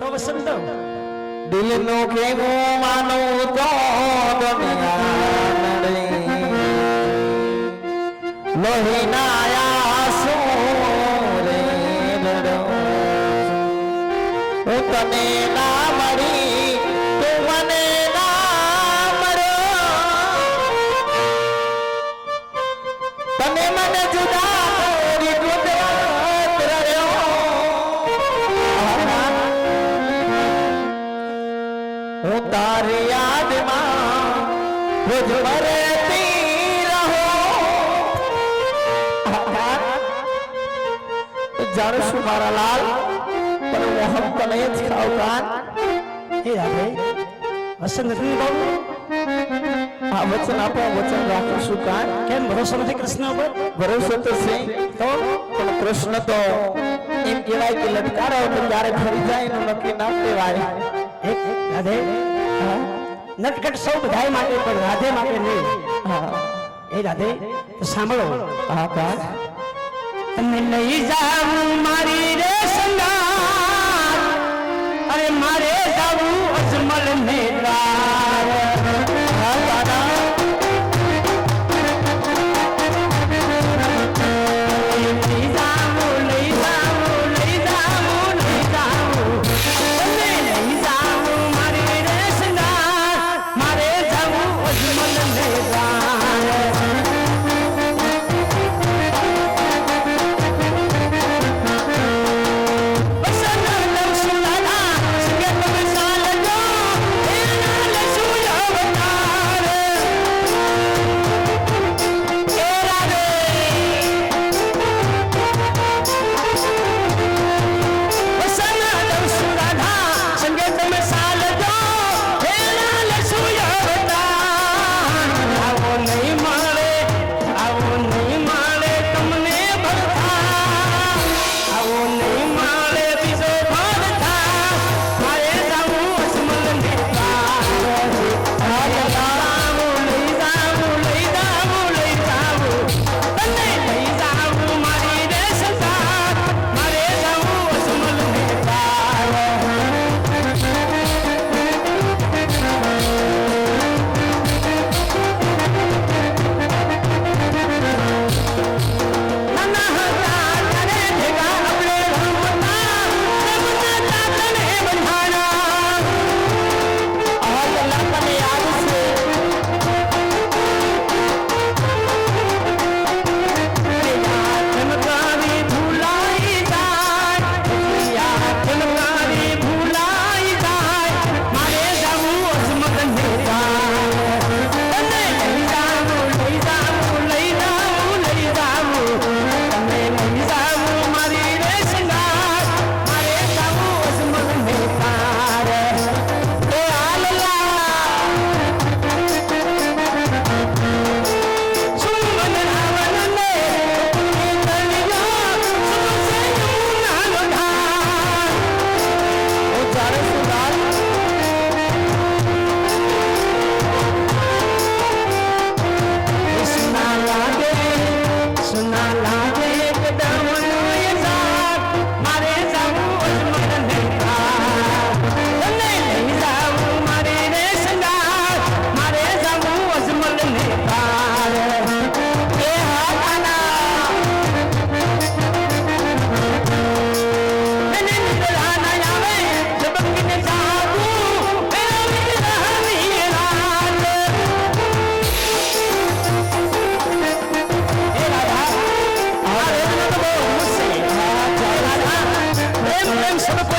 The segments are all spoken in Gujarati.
તો વસંત દિલનો કેવો માનો તો લોહી નાયા સો રે હું તને ના મળી, તું મને મને જુદા જ વચન આપો વચન રાખું છું કાન કેમ? ભરોસો નથી કૃષ્ણ ઉપર? ભરોસો તો છે તો એમ કહેવાય કે લટકારો તો ત્યારે ફરી જાય એનું નક્કી ના કહેવાય. રાધે નટકટ સૌ બધાય માટે પણ રાધે માટે નહીં. એ રાધે સાંભળો. તમને લઈ જાઉં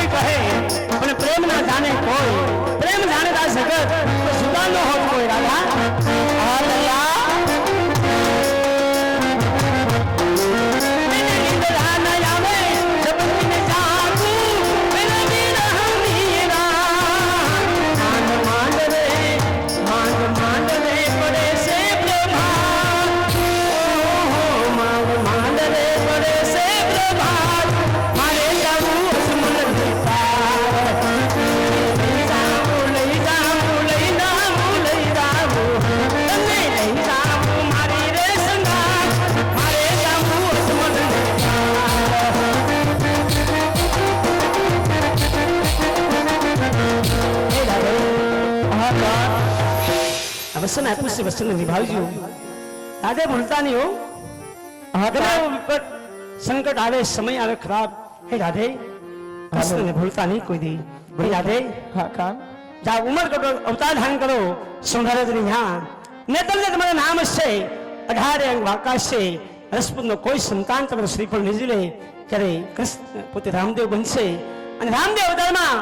કોઈ કહે પણ પ્રેમ ના જાણે કોઈ આ વસન આપ્યું છે વસન નિભાવજો રાધે ભૂલતા નહીં હો હા ગમે કાન એવું વિકટ સંકટ આવે સમય આવે ખરાબ હે રાધે કૃષ્ણને ભૂલતા નહીં કોઈ દી હે રાધે હા કાન જા ઉમર કરો અવતાર ધારણ કરો સુંદરજની હા ને તમને તમારું નામ છે અઢારે અંગ વાકાશ છે રસપુતનો કોઈ સંતાન તમારું શ્રીફળ નહીં લે ત્યારે કૃષ્ણ પોતે રામદેવ બનશે અને રામદેવ અવતારમાં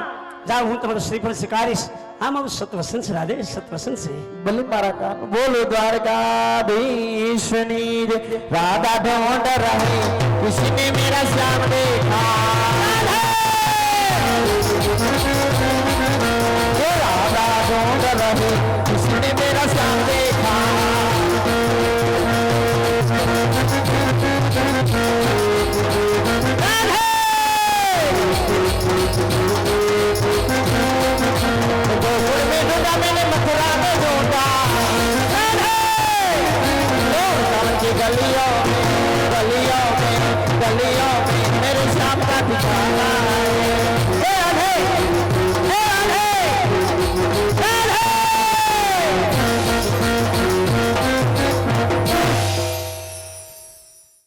જા હું તમારું શ્રીફળ સ્વીકારીશ આ મારું સત્વસન છે રાધે સત્વસન છે ભલે મારા કાન બોલો દ્વારકાધીશની રે રાધા ઢોંડ રહે કિસને મેરા શ્યામ દેખા રાધા ઢોંડ રહે કિસને Bravo,